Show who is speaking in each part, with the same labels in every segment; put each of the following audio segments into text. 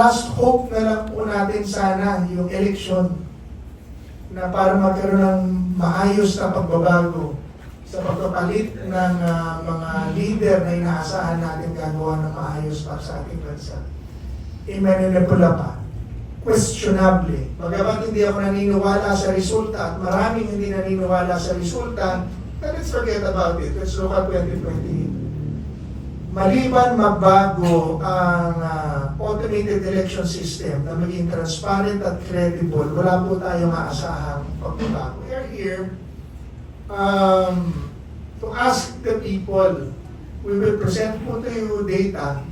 Speaker 1: Last hope na lang po natin sana yung eleksyon na para magkaroon ng maayos na pagbabago sa pagpapalit ng ah, mga leader na inaasahan natin gagawa ng maayos para sa ating bansa. Imanipula pa. Questionable. Bagamat hindi ako naniniwala sa resulta at maraming hindi naniniwala sa resulta, then let's forget about it. Let's look at 2028 maliban magbago ang ah, automated election system na maging transparent at credible, wala po tayong aasahang pagbabago. We are here um, to ask the people. We will present po to you data.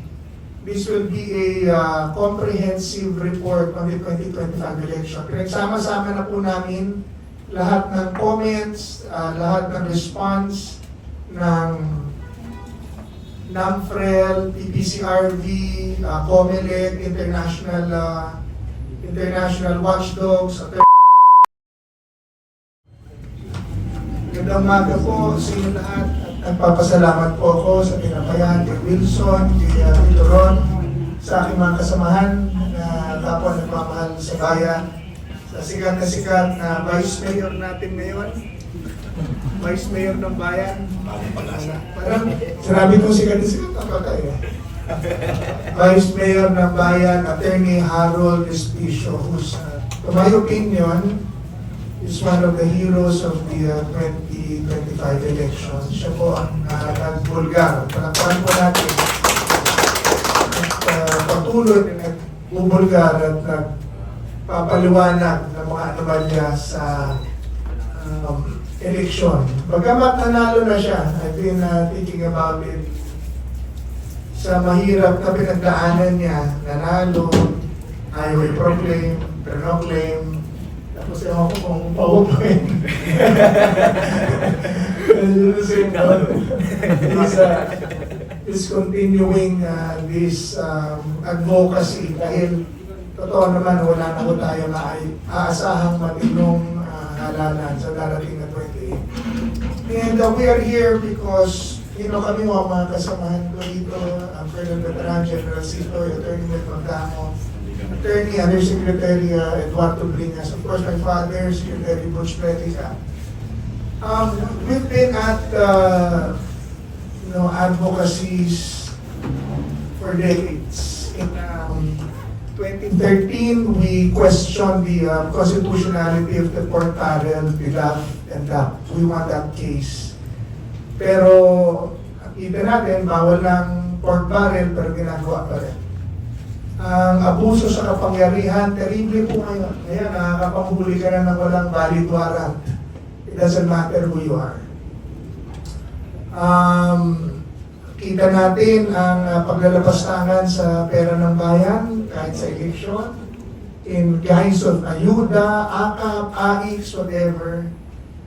Speaker 1: This will be a ah, comprehensive report on the 2025 election. Pinagsama-sama na po namin lahat ng comments, ah, lahat ng response ng NAMFREL, PPCRV, uh, COMELEC, International uh, International Watchdogs. At Magandang umaga po sa inyo lahat. At nagpapasalamat po ako sa pinapayan kay Wilson, kay uh, Tito Ron, sa aking mga kasamahan na kapwa nagmamahal sa bayan, sa sikat na sikat na Vice Mayor natin ngayon, Vice Mayor ng bayan, Parang sinabi ko sikat na sikat, ang tayo. Vice Mayor ng bayan, Attorney Harold Espicio, who's, uh, to my opinion, is one of the heroes of the uh, 2025 elections. Siya po ang uh, nagbulgar. Palakpan po natin. At uh, patuloy na nagbubulgar at nagpapaliwanag ng mga anomalya sa um, eleksyon. Bagamat nanalo na siya, I've been uh, thinking about it sa mahirap na pinagdaanan niya, nanalo, ayaw i-proclaim, proclaim, tapos ewan ko kung paupuin. is, uh, is continuing uh, this um, advocacy dahil totoo naman wala na po tayo na aasahang matinong halalan sa darating na 28. And uh, we are here because, you know, kami mga mga kasamahan ko dito, ang Colonel Veteran General Sito, Attorney Mel Magdamo, Attorney Undersecretary uh, Eduardo Bringas, of course my father, Secretary Butch Predica. Um, we've been at, uh, you know, advocacies for decades. In um, 2013, we questioned the uh, constitutionality of the Port Barrel, the DAP and DAP. We want that case. Pero, kita natin, bawal ng pork barrel, pero ginagawa pa rin. Ang abuso sa kapangyarihan, terrible po ngayon. Ngayon, nakakapanghuli ka na ng walang valid warrant. It doesn't matter who you are. Um, kita natin ang uh, paglalabas tangan sa pera ng bayan kahit sa eleksyon in guise of ayuda, AKAP, AIX, whatever.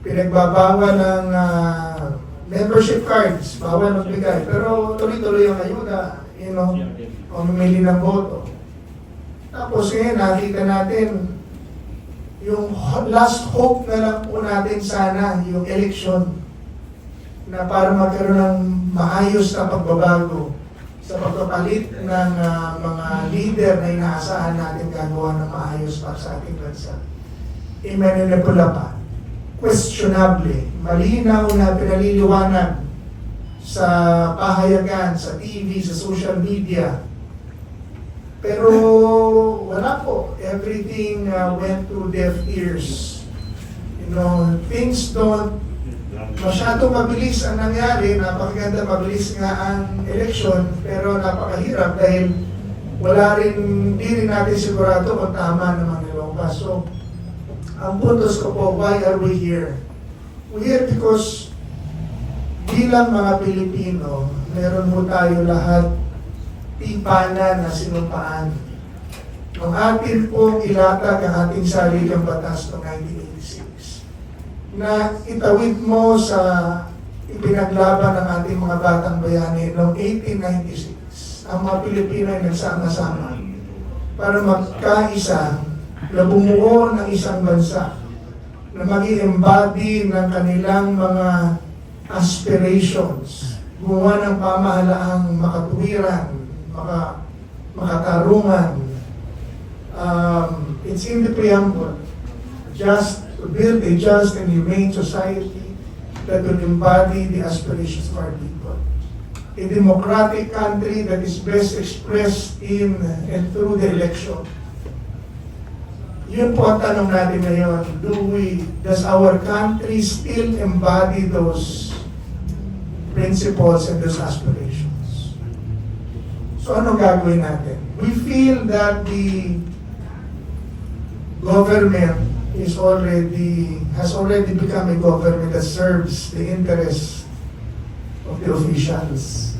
Speaker 1: Pinagbabawal ng uh, membership cards, bawal magbigay. Pero tuloy-tuloy ang ayuda, you know, pamimili ng boto. Tapos ngayon, nakita natin, yung last hope na lang po natin sana, yung election, na para magkaroon ng maayos na pagbabago sa pagpapalit ng ah, mga leader na inaasahan natin gagawa ng maayos para sa ating bansa. Imanipula pa. Questionable. Malinaw na pinaliliwanag sa pahayagan, sa TV, sa social media. Pero wala po. Everything uh, went to deaf ears. You know, things don't masyado mabilis ang nangyari, napakaganda mabilis nga ang eleksyon, pero napakahirap dahil wala rin, hindi rin natin sigurado kung tama naman nilabas. So, ang puntos ko po, why are we here? We're here because bilang mga Pilipino, meron mo tayo lahat tipanan na sinumpaan. Ang atin pong ilatag ang ating sariling batas noong 1986 na itawid mo sa ipinaglaban ng ating mga batang bayani noong 1896. Ang mga Pilipino ay nagsama-sama para magkaisa na bumuo ng isang bansa na maging embody ng kanilang mga aspirations, gumawa ng pamahalaang makatuwiran, maka, makatarungan, um, it's in the preamble, just to build a just and humane society that will embody the aspirations of our people. A democratic country that is best expressed in and through the election. Yun po ang tanong natin ngayon. Do we, does our country still embody those principles and those aspirations? So ano gagawin natin? We feel that the government is already, has already become a government that serves the interests of the officials.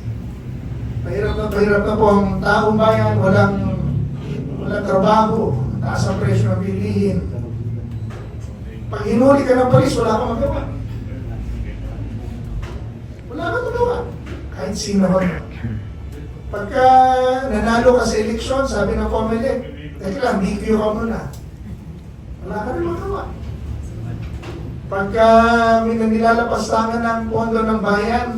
Speaker 1: Mahirap na mahirap na po ang taong bayan, walang, walang trabaho, taas ang presyo ng bilihin. Pag hinuli ka ng polis, wala kang magawa. Wala kang magawa. Kahit sino ka. Pagka nanalo ka sa eleksyon, sabi ng COMELEC, teka lang, BQ ka muna. Wala ka rin magawa. Pagka may nilalapastangan ng pondo ng bayan,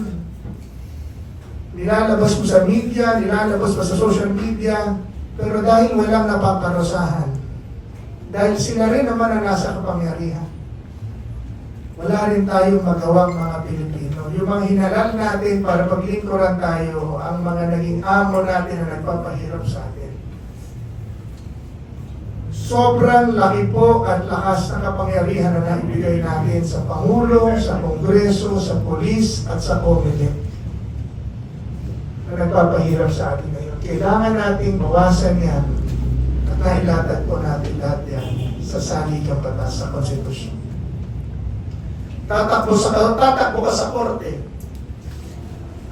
Speaker 1: nilalabas mo sa media, nilalabas mo sa social media, pero dahil walang napaparusahan, dahil sila rin naman ang nasa kapangyarihan, wala rin tayong magawang mga Pilipino. Yung mga hinalal natin para paglingkuran tayo, ang mga naging amo natin na nagpapahirap sa atin. Sobrang laki po at lakas ng kapangyarihan na naibigay natin sa Pangulo, sa Kongreso, sa Polis at sa Comelec na nagpapahirap sa atin ngayon. Kailangan nating bawasan yan at nailatag po natin lahat yan sa salikang batas sa konstitusyon. Tatakbo sa tatakbo ka sa korte.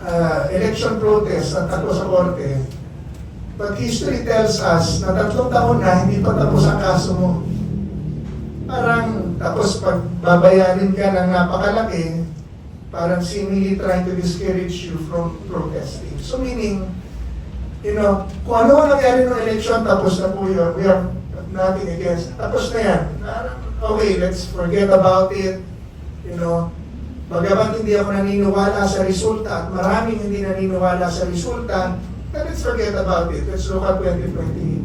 Speaker 1: Ah, election protest at takbo sa korte. But history tells us na tatlong taon na hindi pa tapos ang kaso mo. Parang tapos pag babayarin ka ng napakalaki, parang seemingly trying to discourage you from protesting. So meaning, you know, kung ano ang nangyari ng election, tapos na po yun. We are nothing against. Tapos na yan. Okay, let's forget about it. You know, bagamat hindi ako naniniwala sa resulta at maraming hindi naniniwala sa resulta, then let's forget about it. Let's look at 2028.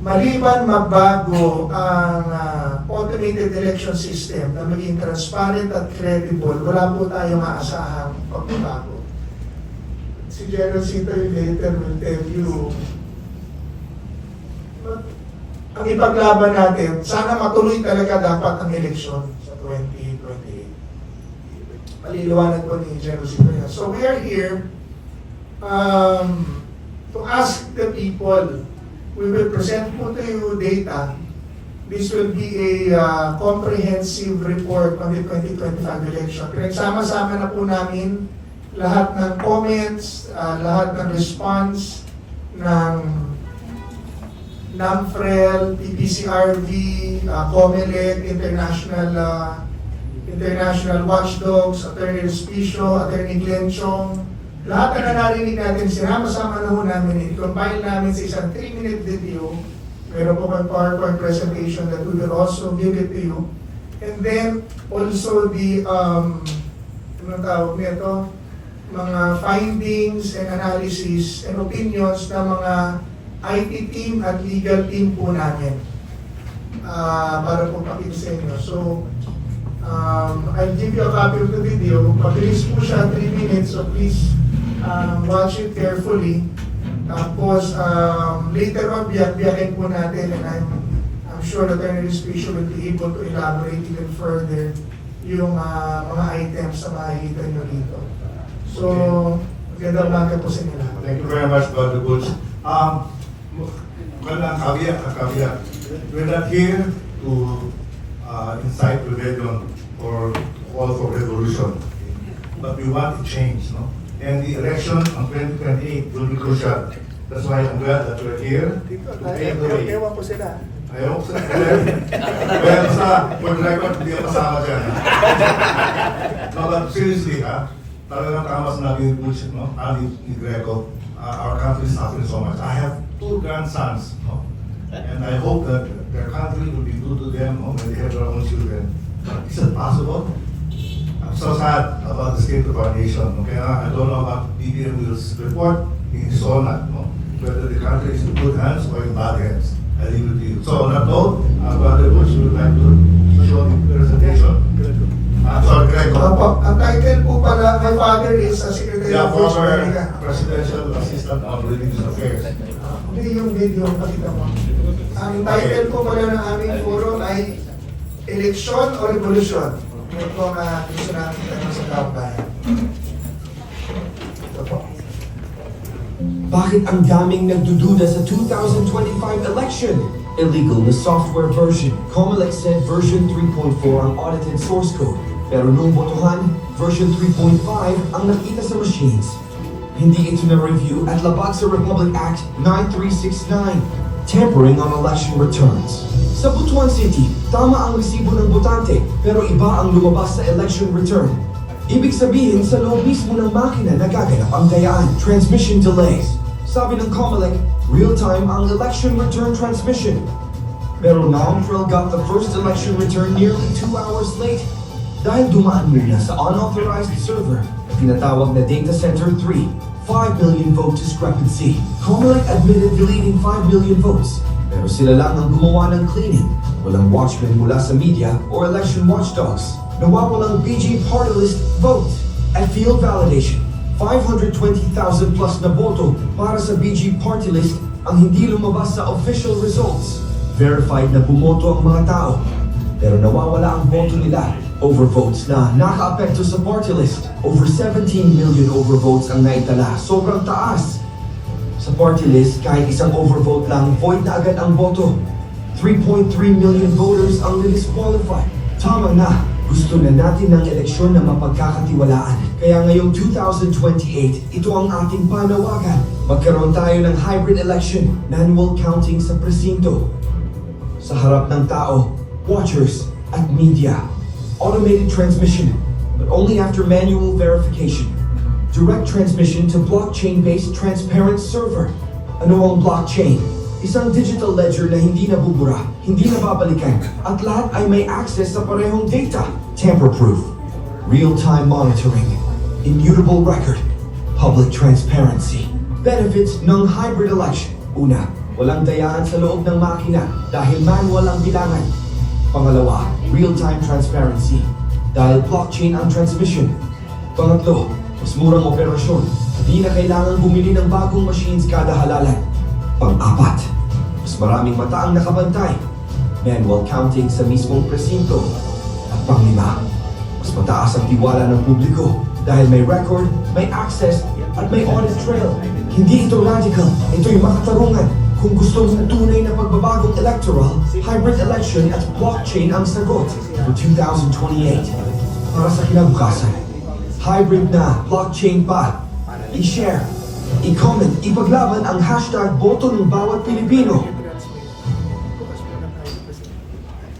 Speaker 1: Maliban magbago ang ah, automated election system na maging transparent at credible, wala po tayong maasahang pagbabago. Si General Sito later will tell you but ang ipaglaban natin, sana matuloy talaga dapat ang eleksyon sa 2028. Maliliwanag po ni General Sito yan. So we are here um, to ask the people we will present po to you data. This will be a uh, comprehensive report on the 2025 election. Pinagsama-sama na po namin lahat ng comments, uh, lahat ng response ng NAMFREL, PPCRV, uh, COMELEC, International uh, International Watchdogs, Attorney Respicio, Attorney Glenn Chong, lahat na narinig natin, sinama-sama na ho namin, i-compile namin sa isang 3-minute video. Meron po kang PowerPoint presentation that we will also give it to you. And then, also the, um, anong tawag nito? Mga findings and analysis and opinions ng mga IT team at legal team po namin. Ah, para po pakita sa inyo. So, Um, I'll give you a copy of the video. Mabilis po siya, 3 minutes, so please um, watch it carefully. Tapos, um, later on, biyak-biyakin po natin and I'm, I'm sure that Attorney Respicio will be able to elaborate even further yung ah, mga items na makikita nyo dito. So, magandang umaga po sa inyo lahat.
Speaker 2: Thank you very much, Brother Butch. Um, magandang caveat, a caveat. We're not here to uh, incite rebellion or call for revolution. But we want a change, no? And the election on 2028 will be crucial. That's why I'm glad that we're here to pave the way.
Speaker 1: ewan po sila.
Speaker 2: Ayaw ko sa Well, sa the record, hindi ako kasama dyan. no, but seriously, ha? Talagang tama sinabi ni Butch, no? Ali ni Greco, uh, our country is suffering so much. I have two grandsons, no? And I hope that their country will be good to them, no? When they have their own children. But is it possible? I'm so sad about the state of our nation. Okay, I don't know about BBM Will's report. He saw that, no? Whether the country is in good hands or in bad hands. I leave it to you. So on that note, uh, Brother Bush, would like to show the presentation? Uh, sorry, Greco.
Speaker 1: Opo, ang title po pala, my father is a Secretary
Speaker 2: Yeah,
Speaker 1: of
Speaker 2: former. Presidential Assistant on Religious Affairs.
Speaker 1: Hindi yung video, pakita mo. Ang title po pala ng aming forum ay Eleksyon o Revolusyon? Ito po ang uh, gusto natin tanong sa taong. Ito po.
Speaker 3: Bakit ang daming nagdududa sa 2025 election? Illegal na software version. Comelec said version 3.4 ang audited source code. Pero nung botohan, version 3.5 ang nakita sa machines. Hindi ito na-review at labag sa Republic Act 9369. Tampering on election returns. Sa Butuan City, tama ang resibo ng botante pero iba ang lumabas sa election return. Ibig sabihin, sa loob mismo ng makina nagaganap ang dayaan, transmission delays. Sabi ng Comelec, real-time ang election return transmission. Pero Nomtrel got the first election return nearly two hours late dahil dumaan muna sa unauthorized server na tinatawag na Data Center 3. 5 million vote discrepancy. Comelec admitted deleting 5 million votes. Pero sila lang ang gumawa ng cleaning. Walang watchman mula sa media or election watchdogs. Nawawalang BG party list vote. At field validation, 520,000 plus na boto para sa BG party list ang hindi lumabas sa official results. Verified na bumoto ang mga tao. Pero nawawala ang boto nila. Overvotes na nakaapekto sa party list. Over 17 million overvotes ang naitala. Sobrang taas. Sa party list, kahit isang overvote lang, void na agad ang boto. 3.3 million voters ang disqualified. Tama na, gusto na natin ng eleksyon na mapagkakatiwalaan. Kaya ngayong 2028, ito ang ating panawagan. Magkaroon tayo ng hybrid election, manual counting sa presinto. Sa harap ng tao, watchers, at media. Automated transmission, but only after manual verification. Direct transmission to blockchain-based transparent server. Ano ang blockchain? Isang digital ledger na hindi nabubura, hindi nababalikan, at lahat ay may access sa parehong data. Tamper-proof. Real-time monitoring. Immutable record. Public transparency. Benefits ng hybrid election. Una, walang dayaan sa loob ng makina dahil manual ang bilangan. Pangalawa, real-time transparency dahil blockchain ang transmission. Pangatlo, mas murang operasyon. Hindi na kailangan bumili ng bagong machines kada halalan. Pang-apat, mas maraming mata ang nakabantay. Manual counting sa mismong presinto. At panglima, mas mataas ang tiwala ng publiko dahil may record, may access, at may audit trail. Hindi ito radical, ito'y makatarungan. Kung gusto ng tunay na pagbabagong electoral, hybrid election at blockchain ang sagot for 2028. Para sa kinabukasan, hybrid na, blockchain pa. I-share, i-comment, ipaglaban ang hashtag boto ng bawat Pilipino